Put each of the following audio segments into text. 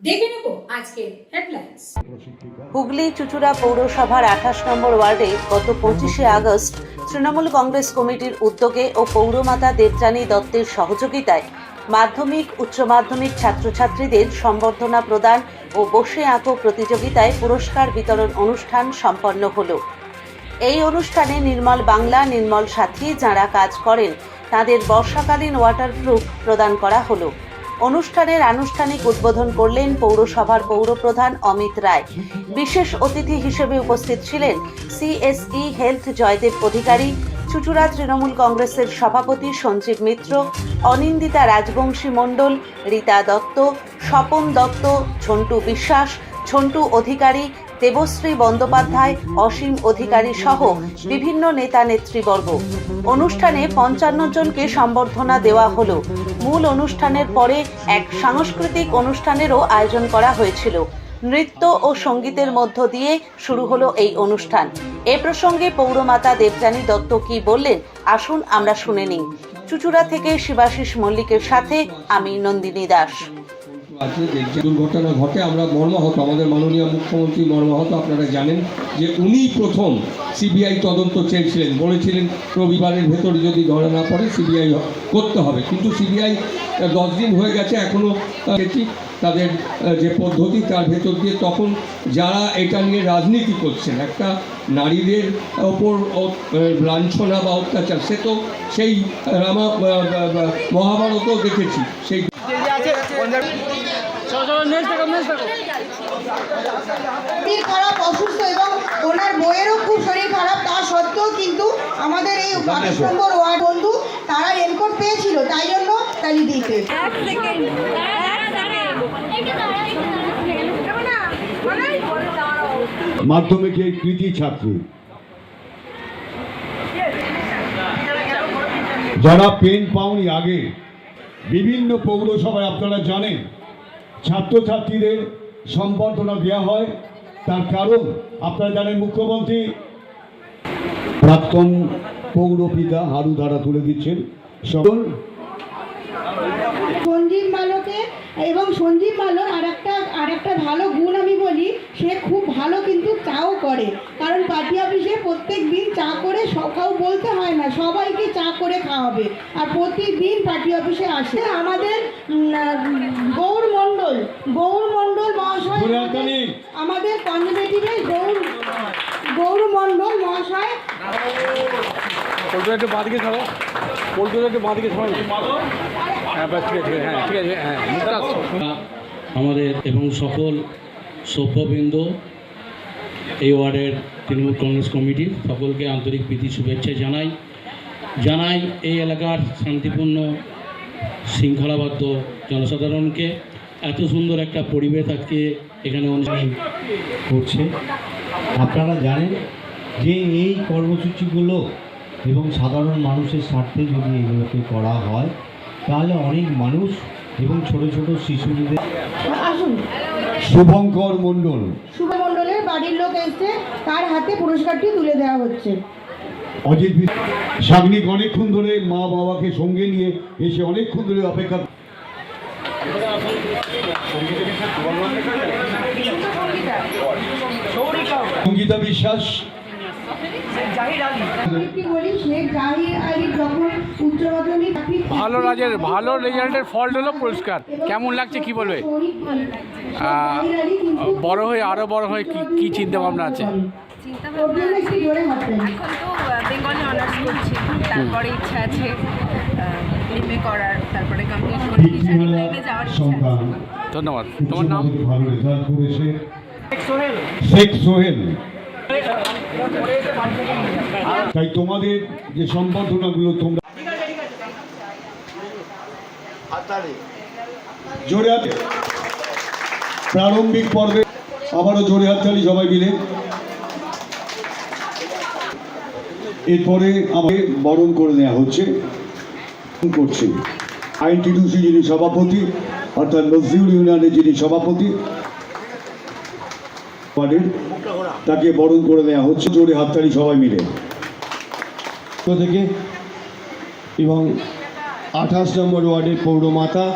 দেখে নেব আজকের হুগলি চুচুড়া পৌরসভার আঠাশ নম্বর ওয়ার্ডে গত পঁচিশে আগস্ট তৃণমূল কংগ্রেস কমিটির উদ্যোগে ও পৌরমাতা দেবযানী দত্তের সহযোগিতায় মাধ্যমিক, উচ্চ মাধ্যমিক ছাত্রছাত্রীদের সম্বর্ধনা প্রদান ও বসে আঁকো প্রতিযোগিতায় পুরস্কার বিতরণ অনুষ্ঠান সম্পন্ন হল। এই অনুষ্ঠানে নির্মল বাংলা, নির্মল সাথী যাঁরা কাজ করেন, তাদের বর্ষাকালীন ওয়াটারপ্রুফ প্রদান করা হলো। অনুষ্ঠানের আনুষ্ঠানিক উদ্বোধন করলেন পৌরসভার পৌরপ্রধান অমিত রায়। বিশেষ অতিথি হিসেবে উপস্থিত ছিলেন সিএসই হেলথ জয়দেব অধিকারী, চুচুড়া তৃণমূল কংগ্রেসের সভাপতি সঞ্জীব মিত্র, অনিন্দিতা রাজবংশী মণ্ডল, রীতা দত্ত, স্বপন দত্ত, ঝন্টু বিশ্বাস, ঝন্টু অধিকারী দেবশ্রী বন্দ্যোপাধ্যায়, অসীম অধিকারী সহ বিভিন্ন নেতা নেতৃবর্গ। অনুষ্ঠানে পঞ্চান্ন জনকে সম্বর্ধনা দেওয়া হলো। মূল অনুষ্ঠানের পরে এক সাংস্কৃতিক অনুষ্ঠানেরও আয়োজন করা হয়েছিল। নৃত্য ও সঙ্গীতের মধ্য দিয়ে শুরু হলো এই অনুষ্ঠান। এ প্রসঙ্গে পৌরমাতা দেবযানী দত্ত কি বললেন, আসুন আমরা শুনে নিই। চুচুড়া থেকে শিবাশিস মল্লিকের সাথে আমি নন্দিনী দাস। আছে যে দুর্ঘটনা ঘটে, আমরা মর্মাহত, আমাদের মাননীয় মুখ্যমন্ত্রী মর্মাহত, আপনারা জানেন যে উনি প্রথম সিবিআই তদন্ত চেয়েছিলেন, বলেছিলেন রবিবারের ভেতরে যদি ধরা না পড়ে, সিবিআই করতে হবে। কিন্তু সিবিআই দশ দিন হয়ে গেছে এখনও তাদের যে পদ্ধতি, তার ভেতর দিয়ে তখন যারা এটা নিয়ে রাজনীতি করছেন, একটা নারীদের ওপর লাঞ্ছনা বা অত্যাচার, সে তো সেই রামা মহাভারতও দেখেছি, সেই খারাপ অসুস্থ এবং ওনার বইয়েরও খুব শরীর খারাপ তা সত্ত্বেও কিন্তু আমাদের এই আঠাশ নম্বর ওয়ার্ড বন্ধু তারা রেনকোট পেয়েছিল তাই জন্য তালি দিতে মাধ্যমিকের কৃতি ছাত্রী। যারা পেন পাওনি আগে বিভিন্ন পৌরসভায় আপনারা জানেন ছাত্রছাত্রীদের সম্বর্ধনা দেওয়া হয়। তার কারণ আপনারা জানেন মুখ্যমন্ত্রী। প্রাক্তন পৌরপিতা হারু ধারা তুলে দিচ্ছেন। সকল সঞ্জীব মালকে এবং সঞ্জীব মালর আর একটা আর একটা ভালো গুণ আমি বলি সে খুব ভালো কিন্তু চাও করে। কারণ পার্টি অফিসে প্রত্যেক দিন চা করে সকাল বলতে হয় না সবাইকে চা করে খাওয়াবে। আর প্রতিদিন পার্টি অফিসে আসে। আমাদের গৌর মণ্ডল গৌর মণ্ডল মহাশয় আমাদের- কনজারভেটিভের গৌর গৌর মণ্ডল মহাশয়। একটু বাঁদিকে ছাড়ো পোল্ট্রি একটু বাঁদিকে ছাড়ো হ্যাঁ ঠিক আছে হ্যাঁ ঠিক আছে হ্যাঁ আমাদের এবং সকল সভ্যবৃন্দ, এই ওয়ার্ডের তৃণমূল কংগ্রেস কমিটি সকলকে আন্তরিক প্রীতি, শুভেচ্ছা জানাই। জানাই এই এলাকার শান্তিপূর্ণ, শৃঙ্খলাবদ্ধ জনসাধারণকে। এত সুন্দর একটা পরিবেশ আজকে এখানে অনুষ্ঠান করছে। আপনারা জানেন যে এই কর্মসূচিগুলো এবং সাধারণ মানুষের স্বার্থে যদি এগুলোকে করা হয়, তাহলে অনেক মানুষ এবং ছোট ছোট শিশুদের আসুন শুভঙ্কর মণ্ডল। শুভ মণ্ডলের বাড়ির লোক এসে তার হাতে পুরস্কারটি তুলে দেওয়া হচ্ছে। অজিত সাগ্নিক অনেকক্ষণ ধরে মা বাবাকে সঙ্গে নিয়ে এসে অনেকক্ষণ ধরে অপেক্ষা সঙ্গীতা বিশ্বাস জাহির আলী। ভালো রাজের ভালো রেজাল্টের ফল্ট হলো পুরস্কার। কেমন লাগছে কি বলবে? বড় হয়ে আরও বড় হয়ে কি কি চিন্তা ভাবনা আছে? ওর জন্য একটু জোরে হাঁটবেন। এখন তো বেঙ্গলি অনার্স করছি। তারপরে ইচ্ছা আছে এমএ করার। তারপরে কমপ্লিট করে টিচারিং লাইনে যাওয়ার ইচ্ছা ধন্যবাদ। তোমার নাম? ভালো রেজাল্ট করেছে। শেখ সোহেল। তাই তোমাদের যে সম্বর্ধনাগুলো তোমরা জোরে হাতে প্রারম্ভিক পর্বে আবারও জোরে হাততালি সবাই মিলে। এরপরে আমাকে বরণ করে নেওয়া হচ্ছে। করছে আইনটিডিউসি যিনি সভাপতি অর্থাৎ নজরুল ইউনিয়নের যিনি সভাপতি ওয়ার্ডের তাকে বরণ করে নেওয়া হচ্ছে, জোরে হাততালি সবাই মিলে। পক্ষ থেকে এবং আঠাশ নম্বর ওয়ার্ডের পৌরমাতা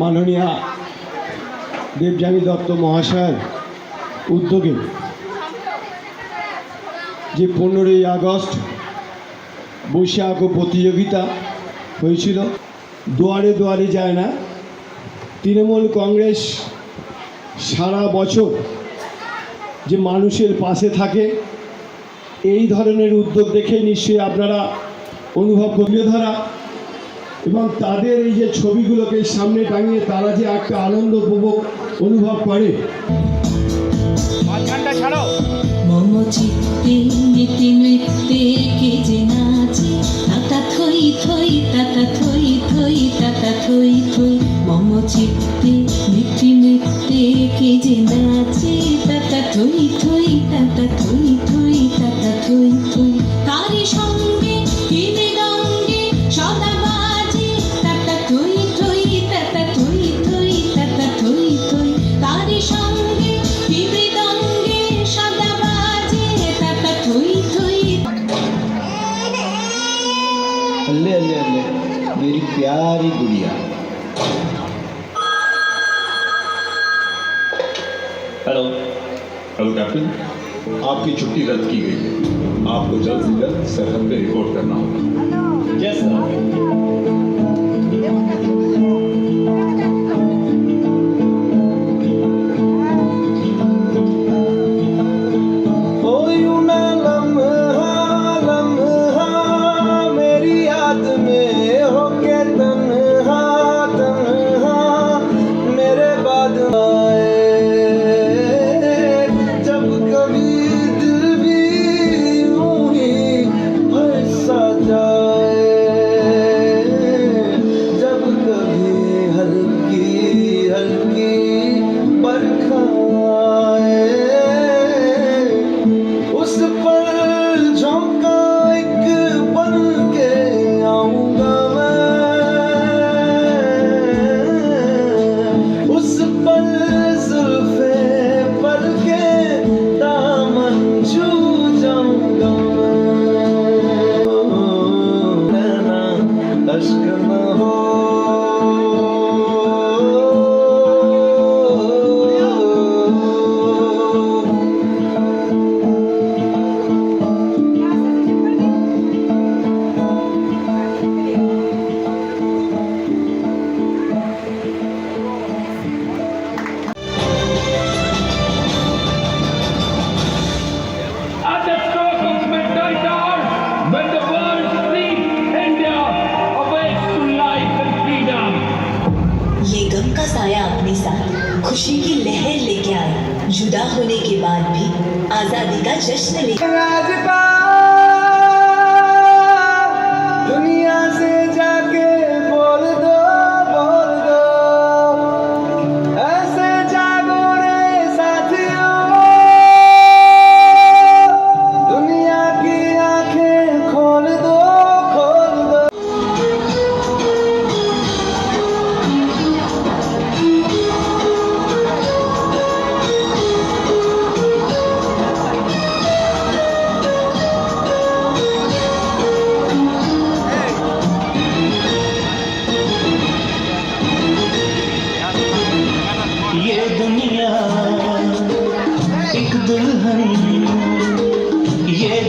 মাননীয়া দেবযানী দত্ত মহাশয়ের উদ্যোগে যে পনেরোই আগস্ট বৈশাখ প্রতিযোগিতা হয়েছিল, দুয়ারে দুয়ারে যায় না। তৃণমূল কংগ্রেস সারা বছর যে মানুষের পাশে থাকে এই ধরনের উদ্যোগ দেখে নিশ্চয়ই আপনারা অনুভব করলে ধরা এবং তাদের এই যে ছবিগুলোকে সামনে টাঙিয়ে তারা যে একটা আনন্দ উপভোগ অনুভব করে। মম চিত্তে मेरी प्यारी गुड़िया। हेलो हेलो कैप्टन आपकी छुट्टी रद्द की गई है। आपको जल्द से जल्द सरहद पे रिपोर्ट करना होगा। यस सर ओ यूँ ना लम्हा लम्हा मेरी याद में 感是市里。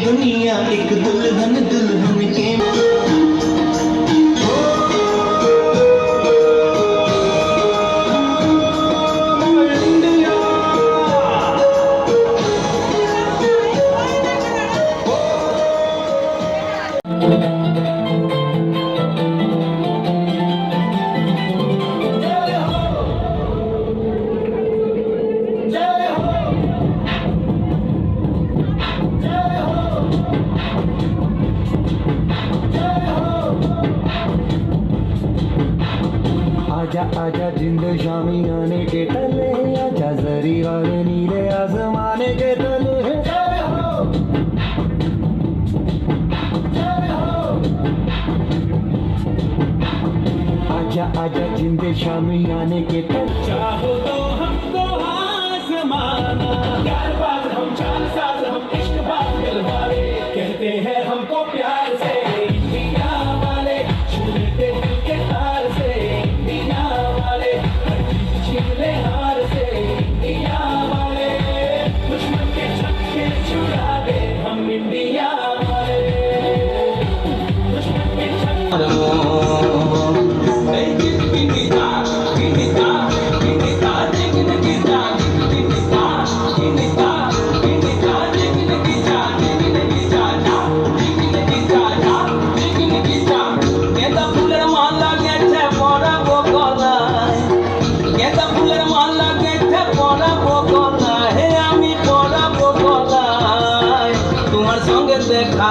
दुनिया एक दुल्हन दुल्हन के आजा आजा, जिंद शामी आने के तले आजा, जरी वाले नीले आसमाने के तले आजा आजा, जिंद शामी आने के तले चाहो तो हमको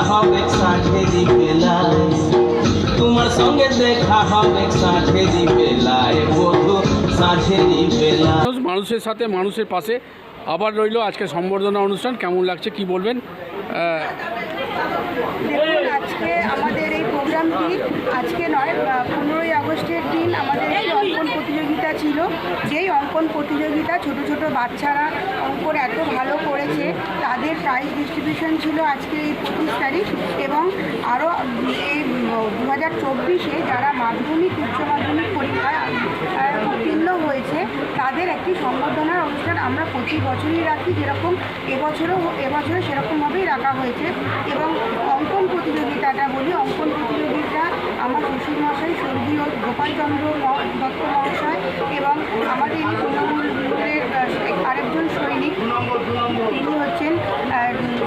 হবে সাঁঝেরি বেলায় তোমার সঙ্গে দেখা হবে সাঁঝেরি বেলায় বধু সাঁঝেরি বেলায় মানুষের সাথে মানুষের পাশে। আবার রইল আজকে সম্বর্ধনা অনুষ্ঠান। কেমন লাগছে কি বলবেন? আহ, আজকে আমাদের এই প্রোগ্রামটি আজকে নয় পনেরোই আগস্টের দিন আমাদের ছিল, যেই অঙ্কন প্রতিযোগিতা ছোট ছোট বাচ্চারা অঙ্কন এত ভালো করেছে, তাদের প্রাইজ ডিস্ট্রিবিউশন ছিল আজকে এই পঁচিশ তারিখ এবং আরও এই দু হাজার চব্বিশে যারা মাধ্যমিক, উচ্চ মাধ্যমিক পরীক্ষায় উত্তীর্ণ হয়েছে, তাদের একটি সম্বর্ধনার অনুষ্ঠান আমরা প্রতি বছরই রাখি, যেরকম এবছরও এবছরও সেরকমভাবেই রাখা হয়েছে এবং অঙ্কন প্রতিযোগিতাটা বলি, অঙ্কন প্রতিযোগিতা আমার শ্বশুর মশাই স্বর্গীয় গোপালচন্দ্র দত্ত মহাশয় এবং আমাদের এই তৃণমূলের আরেকজন সৈনিক, তিনি হচ্ছেন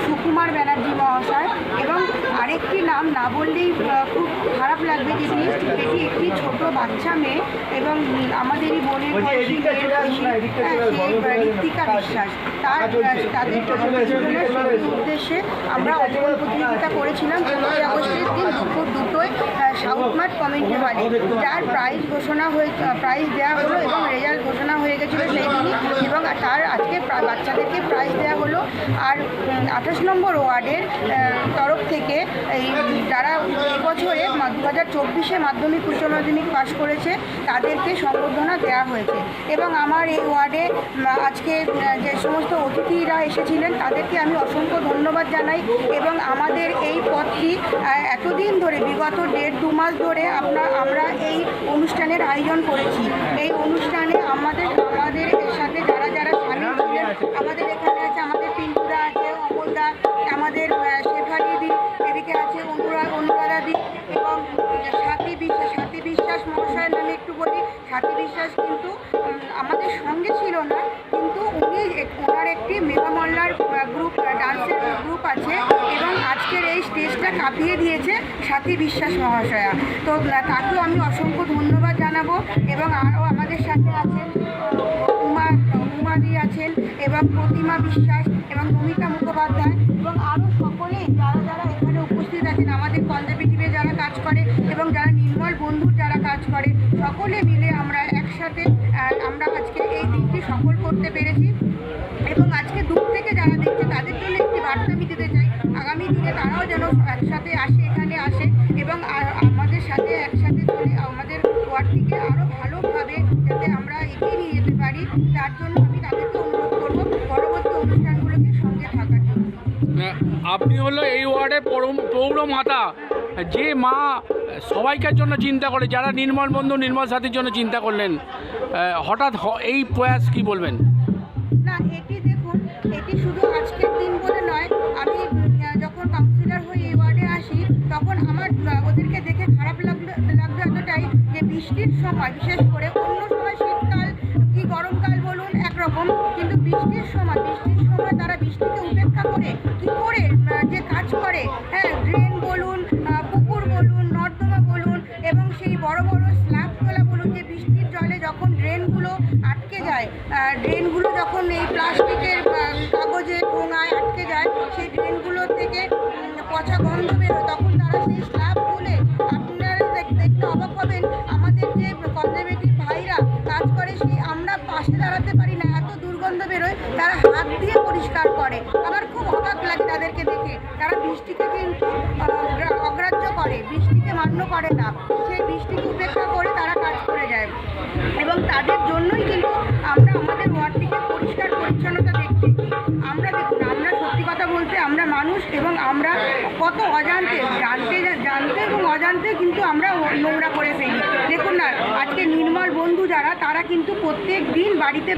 সুকুমার ব্যানার্জি মহাশয় এবং আরেকটি নাম না বললেই খুব খারাপ লাগবে যেটি এটি একটি ছোট বাচ্চা মেয়ে এবং আমাদেরই বোনের সেই বিশ্বাস। তার তাদের উদ্দেশ্যে আমরা প্রতিযোগিতা করেছিলাম। পনেরোই আগস্টের দিন দুপুর দুটোয় আহ, সাউথ মার্ট কমিউনিটি হলে যার প্রাইজ ঘোষণা হয়ে প্রাইজ দেওয়া হলো এবং রেজাল্ট ঘোষণা হয়ে গেছিল সেই দিনই এবং তার আজকে বাচ্চাদেরকে প্রাইজ দেওয়া হলো। আর আঠাশ নম্বর ওয়ার্ডের তরফ থেকে এই যারা এবছরে দু হাজার চব্বিশে মাধ্যমিক উচ্চ মাধ্যমিক পাশ করেছে তাদেরকে সম্বর্ধনা দেওয়া হয়েছে। এবং আমার এই ওয়ার্ডে আজকে যে সমস্ত অতিথিরা এসেছিলেন তাদেরকে আমি অসংখ্য ধন্যবাদ জানাই এবং আমাদের এই পথটি এতদিন ধরে বিগত দেড় দু মাস ধরে আমরা আমরা এই অনুষ্ঠানের আয়োজন করেছি। এই অনুষ্ঠানে আমাদের আমাদের সাথে যারা যারা সামিল ছিলেন, আমাদের এখানে আছে আমাদের পিন্টুদা আছে, অমলদা, আমাদের শেফালি দি, এদিকে আছে অনুরা, অনুরাধা দি এবং বলি বিশ্বাস কিন্তু আমাদের সঙ্গে ছিল না, কিন্তু উনি ওনার একটি মেগা মল্লার গ্রুপ ডান্সের গ্রুপ আছে এবং আজকের এই স্টেজটা কাঁপিয়ে দিয়েছে সাথী বিশ্বাস মহাশয়া। তো তাকেও আমি অসংখ্য ধন্যবাদ জানাব এবং আরও আমাদের সাথে আছেন উমা উমাদি আছেন এবং প্রতিমা বিশ্বাস এবং নমিতা মুখোপাধ্যায় এবং আরও সকলেই যারা যারা এখানে উপস্থিত আছেন, আমাদের পঞ্জাবি টিভি যারা কাজ করে এবং যারা নির্মল বন্ধুর যারা কাজ করে, সকলে মিলে আমরা আমরা আজকে এই দিনটি সফল করতে পেরেছি। এবং আজকে দূর থেকে যারা দেখছে, তাদের জন্য একটি বার্তা আমি দিতে চাই। আগামী দিনে তারাও যেন একসাথে আসে, এখানে আসে এবং আমাদের সাথে একসাথে চলে, আমাদের ওয়ার্ডটিকে আরও ভালোভাবে যাতে আমরা এগিয়ে নিয়ে যেতে পারি, তার জন্য আমি তাদেরকে অনুরোধ করব পরবর্তী অনুষ্ঠানগুলোকে সঙ্গে থাকার জন্য। আপনি হলো এই ওয়ার্ডের পৌর- পৌর মাতা। যে মা সবাইকার জন্য চিন্তা করে, যারা নির্মল বন্ধু, নির্মল সাথীর জন্য চিন্তা করলেন হঠাৎ এই প্রয়াস কি বলবেন? না, এটি দেখুন, এটি শুধু আজকের দিন বলে নয়, আমি যখন কাউন্সিলর হয়ে এই আসি, তখন আমার ওদেরকে দেখে খারাপ লাগল লাগল এতটাই যে বৃষ্টির সময়, বিশেষ করে ড্রেনগুলো যখন এই প্লাস্টিকের কাগজে ঠোঙায় আটকে যায়, সেই ড্রেনগুলো থেকে পচা গন্ধ বেরোয়, তখন তারা সেই স্ল্যাব তুলে আপনারা দেখ- দেখতে অবাক হবেন, আমাদের যে কনজারভেটিভ ভাইরা কাজ করে, সেই আমরা পাশে দাঁড়াতে পারি না, এত দুর্গন্ধ বেরোয়, তারা হাত দিয়ে পরিষ্কার করে। আমার খুব অবাক লাগে তাদেরকে দেখে, তারা বৃষ্টিকে কিন্তু অগ্রা- অগ্রাহ্য করে, বৃষ্টিকে মান্য করে না। সেই বৃষ্টিকে উপেক্ষা করে তারা এবং তাদের জন্যই কিন্তু আমরা আমাদের ওয়ার্ডটিকে পরিষ্কার পরিচ্ছন্নতা দেখতে আমরা দেখুন, আমরা সত্যি কথা বলতে আমরা মানুষ এবং আমরা কত অজান্তে জানতে জানতে এবং অজান্তে কিন্তু আমরা নোংরা করে ফেলি। দেখুন না, আজকে নির্মল বন্ধু যারা, তারা কিন্তু প্রত্যেক দিন বাড়িতে